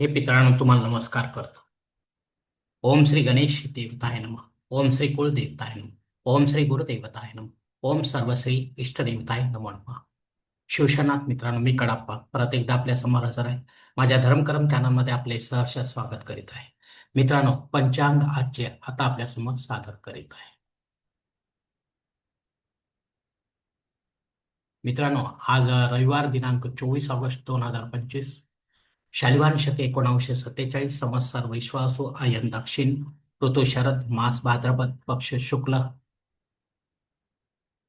हे पितळानं तुम्हाला नमस्कार करतो. ओम श्री गणेश देवताय नम. ओम श्री कुलदेवताय नम. ओम श्री गुरुदेवताय नम. ओम सर्वश्री इष्टदेवताय नमो नम. शिवशनाथ मित्रांनो मी कडाप्पा. परत एकदा आपल्यासमोर हजर आहे. माझ्या धर्मकरम चॅनलमध्ये आपले सहर्ष स्वागत करीत आहे. मित्रांनो पंचांग आजचे आता आपल्यासमोर सादर करीत आहे. मित्रांनो आज रविवार दिनांक चोवीस ऑगस्ट दोन हजार पंचवीस. शालिवान शके एकोणावीसशे सत्तेचाळीस संवत्सर वैश्वासो आयन दक्षिण ऋतू शरद मास भाद्रपद पक्ष शुक्ल.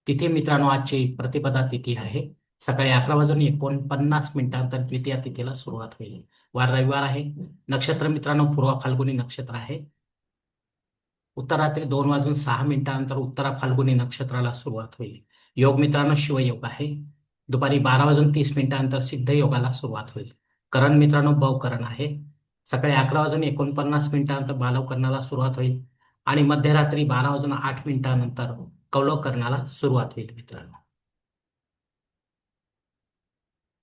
तिथे मित्रांनो आजची प्रतिपदा तिथी आहे. सकाळी अकरा वाजून एकोणपन्नास मिनिटांतर द्वितीय तिथीला सुरुवात होईल. वार रविवार आहे. नक्षत्र मित्रांनो पूर्व फाल्गुनी नक्षत्र आहे. उत्तरात्री दोन वाजून सहा मिनिटानंतर उत्तरा फाल्गुनी नक्षत्राला सुरुवात होईल. योग मित्रांनो शिवयोग आहे. दुपारी बारा वाजून तीस मिनिटानंतर सिद्ध योगाला सुरुवात होईल. करण मित्रांनो बवकरण आहे. सकाळी अकरा वाजून एकोणपन्नास मिनिटानंतर बालव करण्याला सुरुवात होईल आणि मध्यरात्री बारा वाजून आठ मिनिटानंतर कौलव करण्याला सुरुवात होईल मित्रांनो.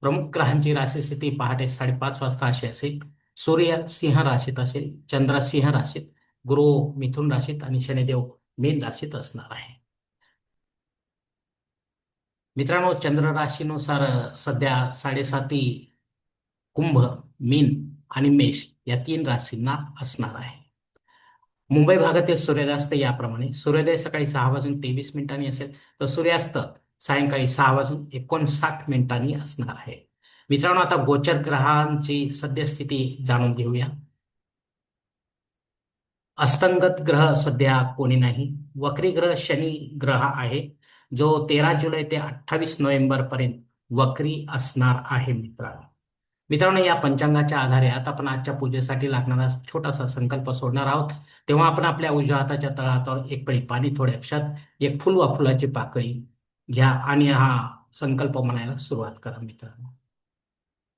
प्रमुख ग्रहांची राशी स्थिती पहाटे साडेपाच वाजता अशी असेल. सूर्य सिंह राशीत असेल चंद्र सिंह राशीत गुरु मिथुन राशीत आणि शनिदेव मीन राशीत असणार आहे. मित्रांनो चंद्र राशीनुसार सध्या साडेसाती कुंभ मीन आणि मेष या तीन राशींना असणार आहे. मुंबई भागातील सूर्यास्त याप्रमाणे सूर्योदय सकाळी सहा वाजून तेवीस मिनिटांनी असेल तर सूर्यास्त सायंकाळी सहा वाजून एकोणसाठ मिनिटांनी असणार आहे. मित्रांनो आता गोचर ग्रहांची सद्यस्थिती जाणून घेऊया. अस्तंगत ग्रह सध्या कोणी नाही. वक्री ग्रह शनी ग्रह आहे जो तेरा जुलै ते अठ्ठावीस नोव्हेंबर पर्यंत वक्री असणार आहे मित्रांनो. मित्रांनो या पंचांगाच्या आधारे आता आपण आजच्या पूजेसाठी लागणारा छोटासा संकल्प सोडणार आहोत. तेव्हा आपण आपल्या उजव्या हाताच्या तळहातावर एक पळी पाणी थोडे अक्षात एक फुल वा फुलाची पाकळी घ्या आणि हा संकल्प म्हणायला सुरुवात करा मित्रांनो.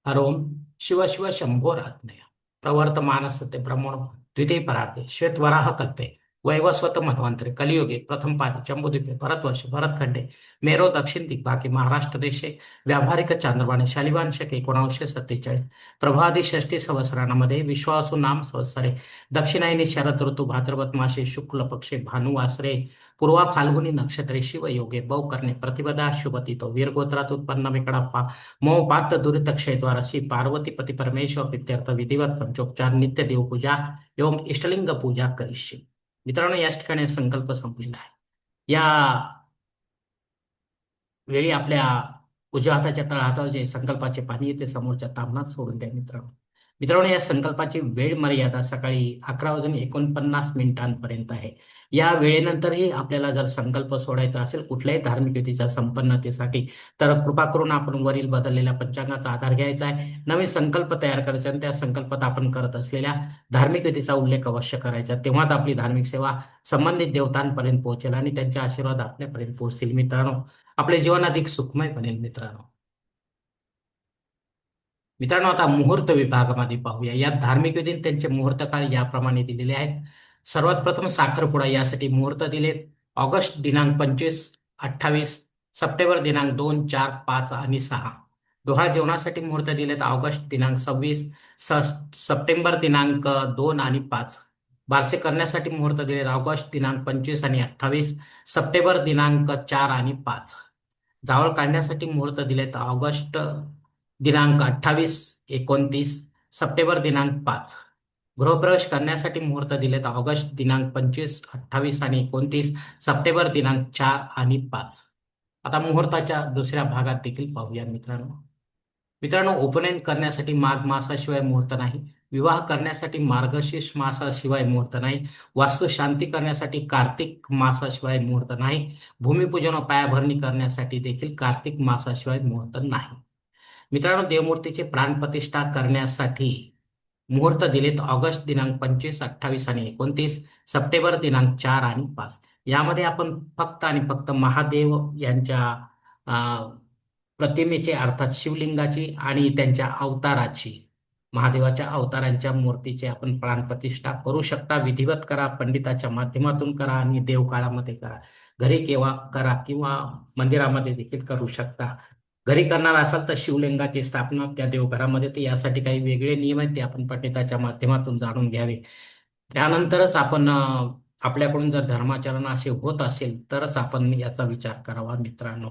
हरोम शिव शिव शंभोरात्मया प्रवर्तमानस ते ब्रह्मण द्वितीय परार्थे. श्वेतवराह कल्पे. वैवस्वत मन्वंतरे कलियुगे प्रथम पादी चंबुद्वीपे भरतवर्ष भरतखंडे मेरो दक्षिण दिग्भागे महाराष्ट्र देशे व्यावहारिक चांद्रवाणे शालिवांशक शके सत्तेचाळीस प्रभादी षष्टी सहस्रानामध्ये विश्वासू नाम संवत्सरे दक्षिणायने शरद ऋतू भाद्रपद मासे शुक्ल पक्षे भानुवासरे पूर्वा फाल्गुनी नक्षत्रे शिवयोगे बौ करणे प्रतिपदा शुभतितो वीरगोत्रात उत्पन्न विकडाप्पा मो पात दुरितक्षय क्षयद्वार श्री पार्वती पती परमेश्वर प्रित्यर्थ विधिवत पंचोपचार नित्य देवपूजा एवं इष्टलिंग पूजा करिष्ये। मित्रांनो याच ठिकाणी संकल्प संपलेला आहे. या वेळी आपल्या उजव्या हाताच्या तळहातावर जे संकल्पाचे पाणी येते समोरच्या तांबणात सोडून द्या मित्रांनो. मित्रांनो या संकल्पाची वेळ मर्यादा सकाळी अकरा वाजून एकोणपन्नास मिनिटांपर्यंत आहे. या वेळेनंतरही आपल्याला जर संकल्प सोडायचा असेल कुठल्याही धार्मिक युतीच्या संपन्नतेसाठी तर कृपा करून आपण वरील बदललेल्या पंचांगाचा आधार घ्यायचा आहे. नवीन संकल्प तयार करायचा आणि त्या संकल्पात आपण करत असलेल्या धार्मिक युतीचा उल्लेख अवश्य करायचा. तेव्हाच आपली धार्मिक सेवा संबंधित देवतांपर्यंत पोहोचेल आणि त्यांचे आशीर्वाद आपल्यापर्यंत पोहोचतील मित्रांनो. आपले जीवन अधिक सुखमय बनेल मित्रांनो. मित्रांनो आता मुहूर्त विभागामध्ये पाहूया. यात धार्मिक विधीन त्यांचे मुहूर्त काळ याप्रमाणे दिलेले आहेत. सर्वात प्रथम साखरपुडा यासाठी मुहूर्त दिलेत. ऑगस्ट दिनांक पंचवीस अठ्ठावीस सप्टेंबर दिनांक दोन चार पाच आणि सहा. डोहाळ जेवणासाठी मुहूर्त दिलेत. ऑगस्ट दिनांक सव्वीस सप्टेंबर दिनांक दोन आणि पाच. बारसे करण्यासाठी मुहूर्त दिलेत. ऑगस्ट दिनांक पंचवीस आणि अठ्ठावीस सप्टेंबर दिनांक चार आणि पाच. जावळ काढण्यासाठी मुहूर्त दिलेत. ऑगस्ट दिनांक अठ्ठावीस एकोणतीस सप्टेंबर दिनांक पाच. गृहप्रवेश करण्यासाठी मुहूर्त दिलेत ऑगस्ट दिनांक पंचवीस अठ्ठावीस आणि एकोणतीस सप्टेंबर दिनांक चार आणि पाच. आता मुहूर्ताच्या दुसऱ्या भागात देखील पाहूया मित्रांनो. मित्रांनो उपनयन करण्यासाठी माघ मासाशिवाय मुहूर्त नाही. विवाह करण्यासाठी मार्गशीर्ष मासाशिवाय मुहूर्त नाही. वास्तू शांती करण्यासाठी कार्तिक मासाशिवाय मुहूर्त नाही. भूमिपूजन व पायाभरणी करण्यासाठी देखील कार्तिक मासाशिवाय मुहूर्त नाही. मित्रांनो देवमूर्तीची प्राणप्रतिष्ठा करण्यासाठी मुहूर्त दिलेत ऑगस्ट दिनांक पंचवीस अठ्ठावीस आणि एकोणतीस सप्टेंबर दिनांक चार आणि पाच. यामध्ये आपण फक्त आणि फक्त महादेव यांच्या प्रतिमेचे अर्थात शिवलिंगाची आणि त्यांच्या अवताराची महादेवाच्या अवतारांच्या मूर्तीची आपण प्राणप्रतिष्ठा करू शकता. विधिवत करा पंडिताच्या माध्यमातून करा आणि देवकाळामध्ये करा. घरी केव्हा करा किंवा मंदिरामध्ये देखील करू शकता. घरी करणार असाल तर शिवलिंगाची स्थापना त्या देवघरामध्ये ते यासाठी काही वेगळे नियम आहेत ते आपण पंडिताच्या माध्यमातून जाणून घ्यावे. त्यानंतरच आपण आपल्याकडून जर धर्माचरण असे होत असेल तरच आपण याचा विचार करावा मित्रांनो.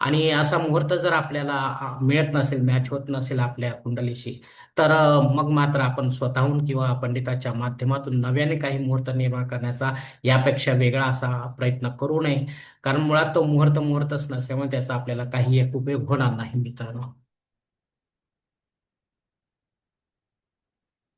आणि असा मुहूर्त जर आपल्याला मिळत नसेल मॅच होत नसेल आपल्या कुंडलीशी तर मग मात्र आपण स्वतःहून किंवा पंडिताच्या माध्यमातून नव्याने काही मुहूर्त निर्माण करण्याचा यापेक्षा वेगळा असा प्रयत्न करू नये. कारण मुळात तो मुहूर्त मुहूर्तच नसल्यामुळे त्याचा आपल्याला काही एक उपयोग होणार नाही मित्रांनो.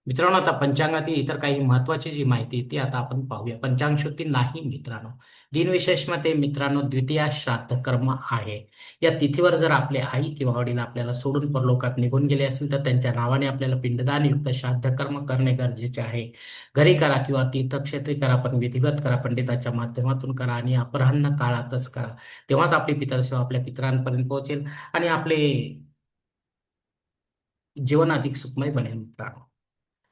मित्रांनो आता पंचांगातील इतर काही महत्वाची जी माहिती आहे ती आता आपण पाहूया. पंचांग शुद्धी नाही मित्रांनो. दिनविशेषमध्ये मित्रांनो द्वितीया श्राद्ध कर्म आहे. या तिथीवर जर आपले आई किंवा वडील आपल्याला सोडून परलोकात निघून गेले असेल तर त्यांच्या नावाने आपल्याला पिंडदान युक्त श्राद्ध कर्म करणे गरजेचे आहे. घरी करा किंवा तीर्थक्षेत्री करा पण विधिवत करा पंडिताच्या माध्यमातून करा आणि अपराह्न काळातच करा. तेव्हाच आपली पितरसेवा आपल्या पितरांपर्यंत पोहोचेल आणि आपले जीवन अधिक सुखमय बनेल मित्रांनो.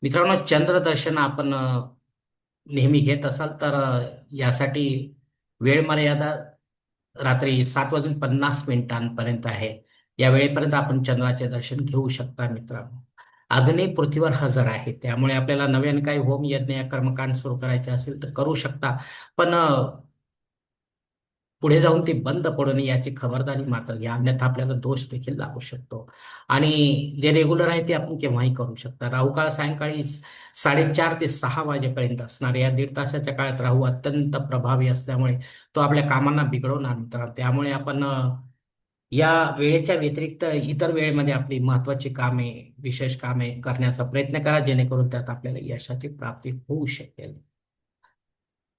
मित्रांनो चंद्रदर्शन आपण नेहमी घेत असाल तर यासाठी वेळ मर्यादा रात्री सात वाजून पन्नास मिनिटांपर्यंत आहे. या वेळेपर्यंत आपण चंद्राचे दर्शन घेऊ शकता मित्रांनो. अग्नी पृथ्वीवर हजर आहे. त्यामुळे आपल्याला नव्याने काही होम यज्ञ या कर्मकांड सुरू करायचे असेल तर करू शकता. पण पुढे जाऊन ते बंद पडू नये याची खबरदारी मात्र घ्या. अन्यथा आपल्याला दोष देखील लागू शकतो. आणि जे रेग्युलर आहे ते आपण केव्हाही करू शकता. राहू काळ सायंकाळी साडेचार ते सहा वाजेपर्यंत असणार. या दीड तासाच्या काळात राहू अत्यंत प्रभावी असल्यामुळे तो आपल्या कामांना बिघडवणार मित्रांनो. त्यामुळे आपण या वेळेच्या व्यतिरिक्त इतर वेळेमध्ये आपली महत्वाची कामे विशेष कामे करण्याचा प्रयत्न करा. जेणेकरून त्यात आपल्याला यशाची प्राप्ती होऊ शकेल.